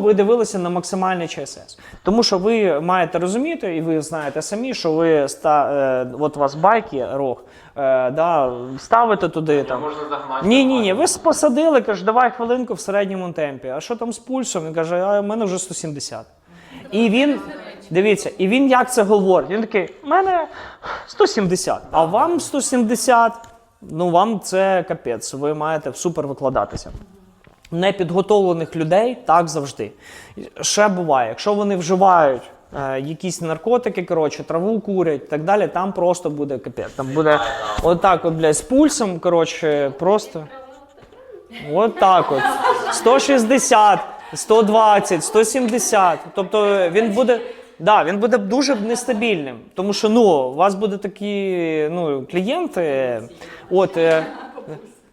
ви дивилися на максимальний ЧСС. Тому що ви маєте розуміти, і ви знаєте самі, що ви ста, е, от у вас байки, рог, е, да, ставите туди там. Можна загнати. Ні, ні, ні. Ви посадили, каже, давай хвилинку в середньому темпі. А що там з пульсом? Він каже, а в мене вже 170. І він, дивіться, і він як це говорить? Він такий, у мене 170, а вам 170, ну вам це капець, ви маєте супер викладатися. Непідготовлених людей так завжди. Ще буває, якщо вони вживають е, якісь наркотики, коротше, траву курять і так далі, там просто буде капець. Там буде отак, от, блядь, з пульсом, коротше, просто. От так от. 160, 120, 170. Тобто він буде. Да, він буде дуже нестабільним, тому що ну, у вас буде такі ну, клієнти, от, е,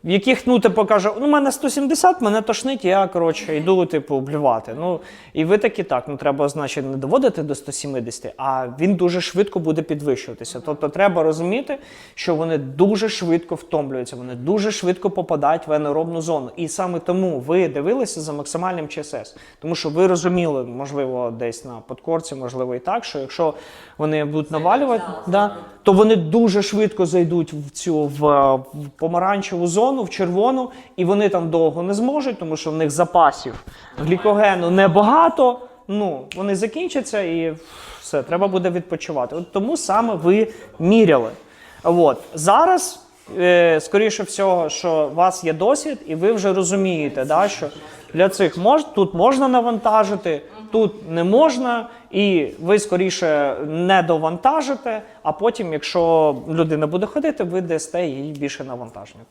в яких ну, типу, каже, ну, у мене 170, мене тошнить, я коротше, йду типу, блювати. Ну, і ви такі так, ну треба, значить, не доводити до 170, а він дуже швидко буде підвищуватися. Тобто треба розуміти, що вони дуже швидко втомлюються, вони дуже швидко попадають в аеробну зону. І саме тому ви дивилися за максимальним ЧСС. Тому що ви розуміли, можливо, десь на подкорці, можливо, і так, що якщо вони будуть навалювати, да, то вони дуже швидко зайдуть в цю в, в помаранчеву зону, в червону, і вони там довго не зможуть, тому що в них запасів глікогену небагато. Ну, вони закінчаться і все, треба буде відпочивати. От тому саме ви міряли. От зараз, е, скоріше всього, що у вас є досвід, і ви вже розумієте, да, що для цих мож, тут можна навантажити, тут не можна, і ви скоріше не довантажите, а потім, якщо людина буде ходити, ви дасте їй більше навантаження.